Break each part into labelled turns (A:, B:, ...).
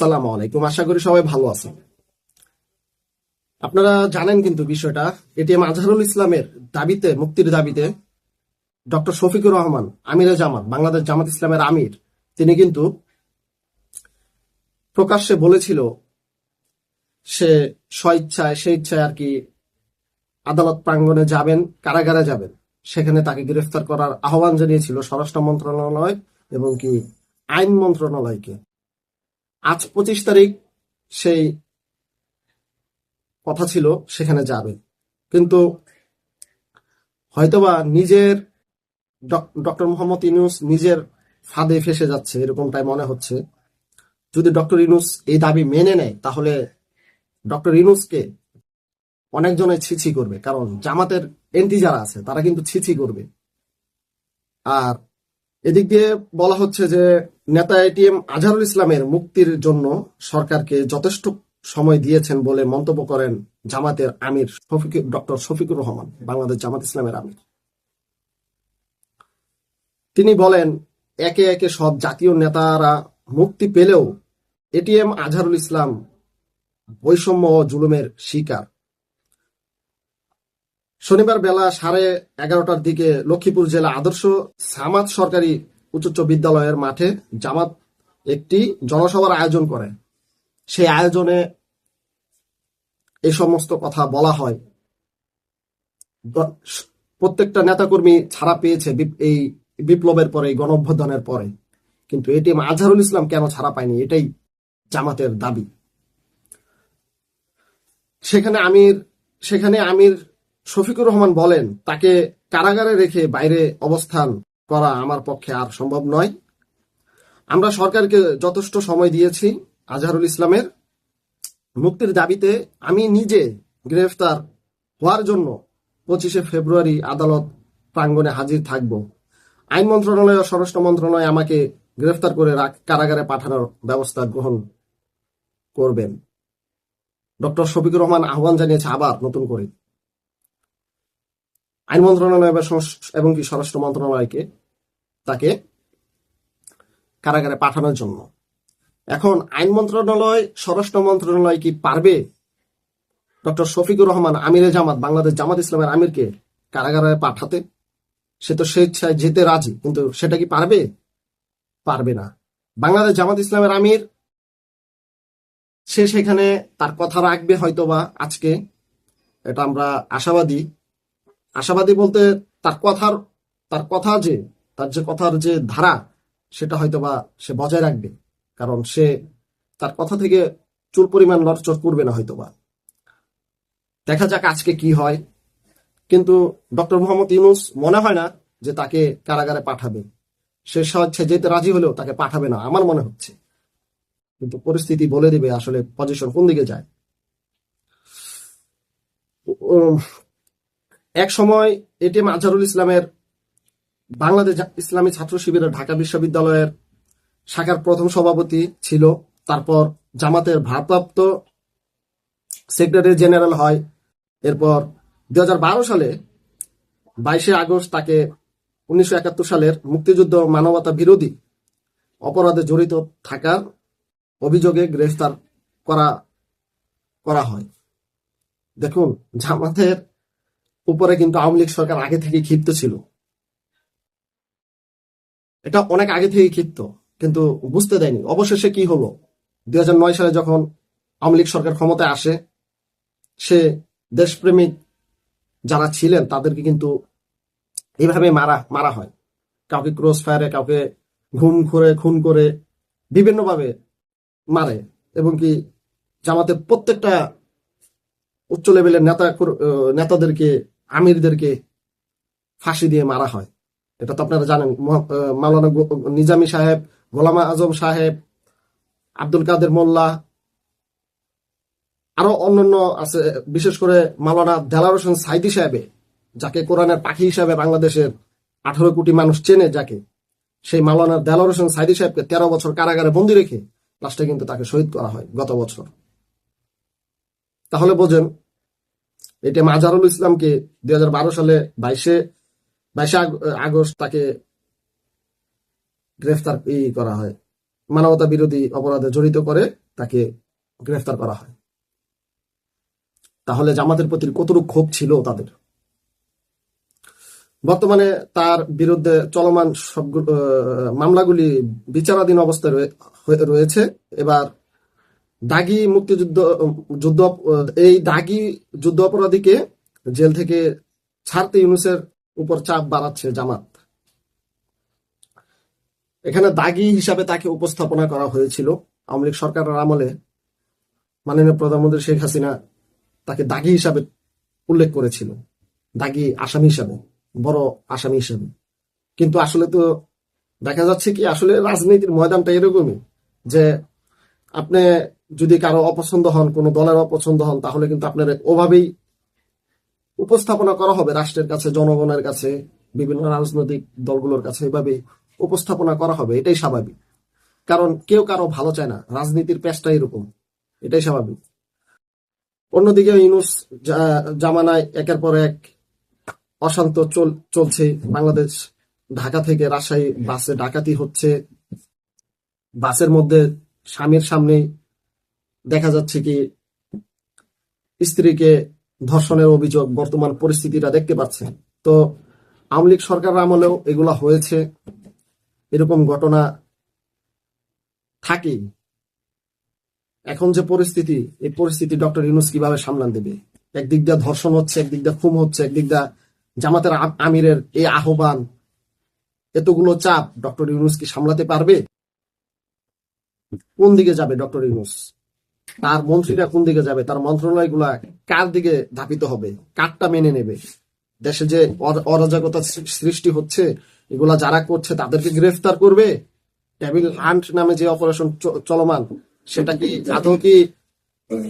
A: সালাম আলাইকুম। আশা করি সবাই ভালো আছেন। আপনারা জানেন কিন্তু বিষয়টা, এটিএম আজহারুল ইসলামের দাবিতে, মুক্তির দাবিতে ডক্টর শফিকুর রহমান, আমিরে জামাত, বাংলাদেশ জামাত ইসলামের আমির, তিনি কিন্তু প্রকাশ্যে বলেছিল সে স্বইচ্ছায় সে ইচ্ছায় আর কি আদালত প্রাঙ্গণে যাবেন, কারাগারে যাবেন। সেখানে তাকে গ্রেফতার করার আহ্বান জানিয়েছিল স্বরাষ্ট্র মন্ত্রণালয় এবং কি আইন মন্ত্রণালয়কে। আজ পঁচিশ তারিখ সেই কথা ছিল, সেখানে যাবে। কিন্তু হয়তোবা নিজের ডক্টর মোহাম্মদ ইউনুস নিজের ফাঁদে ফেসে যাচ্ছে, এরকমটাই মনে হচ্ছে। যদি ডক্টর ইউনুস এই দাবি মেনে নেয়, তাহলে ডক্টর ইউনুসকে অনেকজনে ছিছি করবে, কারণ জামাতের এন্টি যারা আছে, তারা কিন্তু ছিছি করবে। আর এদিক দিয়ে বলা হচ্ছে যে নেতা এটিএম আজহারুল ইসলামের মুক্তির জন্য সরকারকে যথেষ্ট সময় দিয়েছেন বলে মন্তব্য করেন জামাতের আমির শফিক ডক্টর শফিকুর রহমান, বাংলাদেশ জামাত ইসলামের আমির। তিনি বলেন, একে একে সব জাতীয় নেতারা মুক্তি পেলেও এটিএম আজহারুল ইসলাম বৈষম্য ও জুলুমের শিকার। শনিবার বেলা সাড়ে এগারোটার দিকে লক্ষ্মীপুর জেলা আদর্শ সামাদ সরকারি উচ্চ বিদ্যালয়ের মাঠে জামাত একটি জনসভার আয়োজন করে। সেই আয়োজনে এই সমস্ত কথা বলা হয়। প্রত্যেকটা নেতাকর্মী ছাড়া পেয়েছে এই বিপ্লবের পরে, এই গণঅভ্যুত্থানের পরে। কিন্তু এটিএম আজহারুল ইসলাম কেন ছাড়া পায়নি? এটাই জামাতের দাবি। সেখানে আমির সেখানে আমির শফিকুর রহমান বলেন, তাকে কারাগারে রেখে বাইরে অবস্থান করা আমার পক্ষে আর সম্ভব নয়। আমরা সরকারকে যথেষ্ট সময় দিয়েছি আজহারুল ইসলামের। মুক্তির দাবিতে আমি নিজে গ্রেফতার হওয়ার জন্য পঁচিশে ফেব্রুয়ারি আদালত প্রাঙ্গণে হাজির থাকব। আইন মন্ত্রণালয় ও স্বরাষ্ট্র মন্ত্রণালয় আমাকে গ্রেফতার করে কারাগারে পাঠানোর ব্যবস্থা গ্রহণ করবেন। ডক্টর শফিকুর রহমান আহ্বান জানিয়েছে আবার নতুন করে। আইন মন্ত্রণালয় সংস- এবং কি স্বরাষ্ট্র মন্ত্রণালয়কে তাকে কারাগারে পাঠানোর জন্য। এখন আইন মন্ত্রণালয়, স্বরাষ্ট্র মন্ত্রণালয় কি পারবে? ডক্টর শফিকুর রহমান আমিরে জামাত, বাংলাদেশ জামাত ইসলামের আমিরকে কারাগারে পাঠাতে? সে তো স্বেচ্ছায় যেতে রাজি, কিন্তু সেটা কি পারবে? পারবে না। বাংলাদেশ জামাত ইসলামের আমির, সে সেখানে তার কথা রাখবে হয়তোবা আজকে। এটা আমরা আশাবাদী আশাবাদী বলতে তার কথার, তার কথা যে, তার যে কথার যে ধারা, সেটা হয়তো বা সে বজায় রাখবে। কারণ সে তার কথা থেকে চুল পরিমাণ লড়চড় করবে না হয়তোবা। দেখা যাক আজকে কি হয়। কিন্তু ডক্টর মোহাম্মদ ইউনুস মনে হয় না যে তাকে কারাগারে পাঠাবে। সে স্বেচ্ছা যেতে রাজি হলেও তাকে পাঠাবে না, আমার মনে হচ্ছে। কিন্তু পরিস্থিতি বলে দিবে আসলে পজিশন কোন দিকে যায়। এক সময় এটিএম আজহারুল ইসলামের বাংলাদেশ ইসলামী ছাত্র শিবিরের ঢাকা বিশ্ববিদ্যালয়ের শাখার প্রথম সভাপতি ছিল। তারপর জামাতের ভারপ্রাপ্ত সেক্রেটারি জেনারেল হয়। এরপর দু হাজার বারো সালে বাইশে আগস্ট তাকে উনিশশো একাত্তর সালের মুক্তিযুদ্ধ মানবতা বিরোধী অপরাধে জড়িত থাকার অভিযোগে গ্রেফতার করা করা হয়। দেখুন, জামাতের উপরে কিন্তু আওয়ামী লীগ সরকার আগে থেকে ক্ষিপ্ত ছিল। এটা অনেক আগে থেকে ক্ষিপ্ত, কিন্তু বুঝতে দেয়নি। অবশেষে কি হলো? দু হাজার নয় সালে যখন আওয়ামী লীগ সরকার ক্ষমতায় আসে, সে দেশপ্রেমিক যারা ছিলেন, তাদেরকে কিন্তু এইভাবে মারা মারা হয়। কাউকে ক্রস ফায়ারে, কাউকে ঘুম করে খুন করে বিভিন্নভাবে মারে এবং কি জামাতের প্রত্যেকটা উচ্চ লেভেলের নেতা নেতাদেরকে আমিরদেরকে ফাঁসি দিয়ে মারা হয়। এটা তো আপনারা জানেন মাওলানা নিজামী সাহেব, গোলামা আজম সাহেব, আব্দুল কাদের মোল্লা, আরও অন্যান্য আছে, বিশেষ করে মাওলানা দেলার হোসেন সাইদি সাহেবে, যাকে কোরআনের পাখি হিসাবে বাংলাদেশের আঠারো কোটি মানুষ চেনে যাকে, সেই মাওলানা দেলার হোসেন সাইদি সাহেবকে তেরো বছর কারাগারে বন্দি রেখে লাস্টে কিন্তু তাকে শহীদ করা হয় গত বছর। তাহলে বোঝেন এটা মাজারুল ইসলামকে দুই হাজার বারো সালে বাইশে বাইশে আগ- আগস্ট তাকে গ্রেফতার করা হয়। মানবতা বিরোধী অপরাধে জড়িত করে তাকে গ্রেফতার করা হয়। তাহলে জামাতের প্রতি কতটুকু ক্ষোভ ছিল তাদের? বর্তমানে তার বিরুদ্ধে চলমান আহ, মামলাগুলি বিচারাধীন অবস্থায় রয়ে- রয়েছে। এবার দাগি মুক্তিযুদ্ধ, যুদ্ধ, এই দাগি যুদ্ধ অপরাধীকে জেল থেকে ছাড়তে ইউনুসের উপর চাপ বাড়াচ্ছে জামাত। এখানে দাগি হিসাবে তাকে উপস্থাপনা করা হয়েছিল। আওয়ামী লীগ সরকারের আমলে মাননীয় প্রধানমন্ত্রী শেখ হাসিনা তাকে দাগি হিসাবে উল্লেখ করেছিল। দাগি আসামি হিসাবে, বড় আসামি হিসাবে। কিন্তু আসলে তো দেখা যাচ্ছে কি, আসলে রাজনীতির ময়দানটা এরকমই যে আপনি যদি কারও অপছন্দ হন, কোনো দলের অপছন্দ হন, তাহলে কিন্তু আপনার ওভাবেই উপস্থাপনা করা হবে রাষ্ট্রের কাছে, জনগণের কাছে, বিভিন্ন রাজনৈতিক দলগুলোর কাছে, এভাবে উপস্থাপনা করা হবে। এটাই স্বাভাবিক। কারণ কেউ কারও ভালো চায় না। রাজনীতির পেশটা এরকম। এটাই স্বাভাবিক। অন্যদিকে ইউনুস জামানায় একের পর এক অশান্ত চল- চলছে। বাংলাদেশ ঢাকা থেকে রাজশাহী বাসে ডাকাতি হচ্ছে। বাসের মধ্যে স্বামীর সামনে দেখা যাচ্ছে কি স্ত্রীকে ধর্ষণের অভিযোগ, বর্তমান পরিস্থিতিটা দেখতে পাচ্ছেন তো আওয়ামী লীগ সরকার আমলেও এগুলা হয়েছে। এরকম ঘটনা থাকেই। এখন যে পরিস্থিতি, এই পরিস্থিতি ডক্টর ইউনুস কীভাবে সামলান দেবে? একদিক দিয়ে ধর্ষণ হচ্ছে, একদিক দিয়ে খুম হচ্ছে, একদিক দিয়ে জামাতের আমিরের এই আহ্বান। এতগুলো চাপ ডক্টর ইউনুস কি সামলাতে পারবে? কোন দিকে যাবে ডক্টর ইউনুস? তার মন্ত্রীরা কোন দিকে যাবে? তার মন্ত্রণালয়গুলা কার দিকে ধাপিত হবে? কারটা মেনে নেবে? দেশে যে অর- অরাজকতা সৃষ্টি হচ্ছে, এগুলা যারা করছে তাদেরকে গ্রেফতার করবে? টেবিল হান্ট নামে যে অপারেশন চলমান, সেটা কি আদৌ কি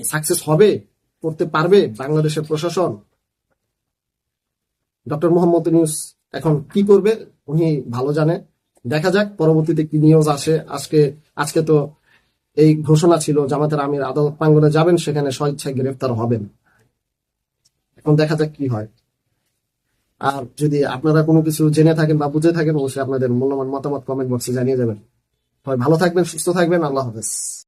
A: সাকসেস হবে? করতে পারবে বাংলাদেশের প্রশাসন? ডক্টর মোহাম্মদ নিউজ এখন কি করবে? উনি ভালো জানে। দেখা যাক, পরবর্তীতে কি নিউজ আসে। আজকে আজকে তো এই ঘোষণা ছিল, জামাতের আমির আদালত প্রাঙ্গনে যাবেন, সেখানে স্বেচ্ছায় গ্রেফতার হবেন। এখন দেখা যাক কি হয়। আর যদি আপনারা কোনো কিছু জেনে থাকেন বা বুঝে থাকেন, অবশ্যই আপনাদের মূল্যবান মতামত কমেন্ট বক্সে জানিয়ে যাবেন। ভালো থাকবেন, সুস্থ থাকবেন, আল্লাহ হাফেজ।